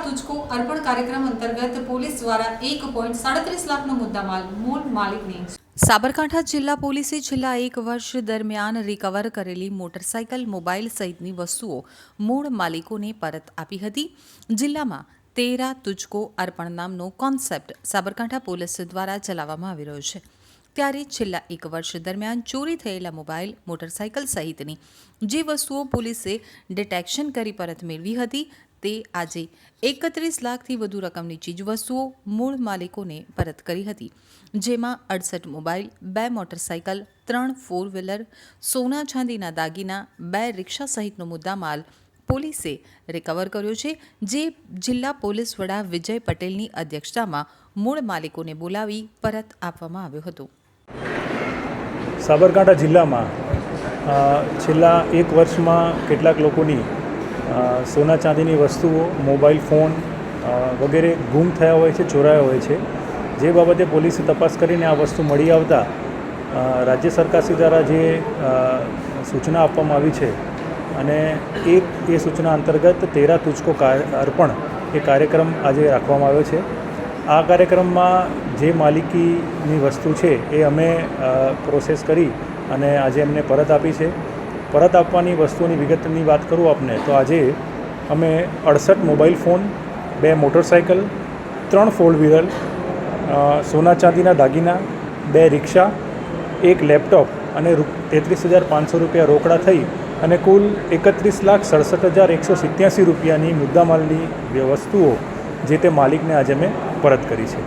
તુચકો અર્પણ કાર્યક્રમ અંતર્ગત પોલીસ દ્વારા એક પોઈન્ટ સાડત્રીસ લાખનો મુદ્દામાલ મૂળ માલિકને સાબરકાંઠા જિલ્લા પોલીસે છેલ્લા એક વર્ષ દરમિયાન રિકવર કરેલી મોટરસાયકલ મોબાઈલ સહિતની વસ્તુઓ મૂળ માલિકોને પરત આપી હતી. જિલ્લામાં તેરા તુચકો અર્પણ નામનો કોન્સેપ્ટ સાબરકાંઠા પોલીસ દ્વારા ચલાવવામાં આવી રહ્યો છે. ત્યારે છેલ્લા એક વર્ષ દરમિયાન ચોરી થયેલા મોબાઈલ, મોટરસાયકલ સહિતની જે વસ્તુઓ પોલીસે ડિટેક્શન કરી પરત મેળવી હતી, તે આજે એકત્રીસ લાખથી વધુ રકમની ચીજવસ્તુઓ મૂળ માલિકોને પરત કરી હતી, જેમાં અડસઠ મોબાઈલ, બે મોટરસાયકલ, ત્રણ ફોર વ્હીલર સોના ચાંદીના દાગીના, બે રિક્ષા સહિતનો મુદ્દામાલ પોલીસે રિકવર કર્યો છે, જે જિલ્લા પોલીસ વડા વિજય પટેલની અધ્યક્ષતામાં મૂળ માલિકોને બોલાવી પરત આપવામાં આવ્યો હતો. સાબરકાંઠા જિલ્લામાં છેલ્લા એક વર્ષમાં કેટલાક લોકોની સોના ચાંદીની વસ્તુઓ, મોબાઈલ ફોન વગેરે ગુમ થયા હોય છે, ચોરાયા હોય છે. જે બાબતે પોલીસે તપાસ કરીને આ વસ્તુ મળી આવતા રાજ્ય સરકારશ્રી દ્વારા જે સૂચના આપવામાં આવી છે અને એક એ સૂચના અંતર્ગત તેરા તુચકો અર્પણ એ કાર્યક્રમ આજે રાખવામાં આવ્યો છે. આ કાર્યક્રમમાં જે માલિકીની વસ્તુ છે એ અમે પ્રોસેસ કરી અને આજે એમને પરત આપી છે. પરત આપવાની વસ્તુની વિગતની વાત કરું આપને, તો આજે અમે અડસઠ મોબાઈલ ફોન, બે મોટરસાયકલ, ત્રણ ફોર વ્હીલર સોના ચાંદીના દાગીના, બે રિક્ષા, એક લેપટોપ અને તેત્રીસ હજાર પાંચસો રૂપિયા રોકડા થઈ અને કુલ એકત્રીસ લાખ સડસઠ હજાર એકસો સિત્યાસી રૂપિયાની મુદ્દામાલની વસ્તુઓ જે તે માલિકને આજે મેં પરત કરી છે.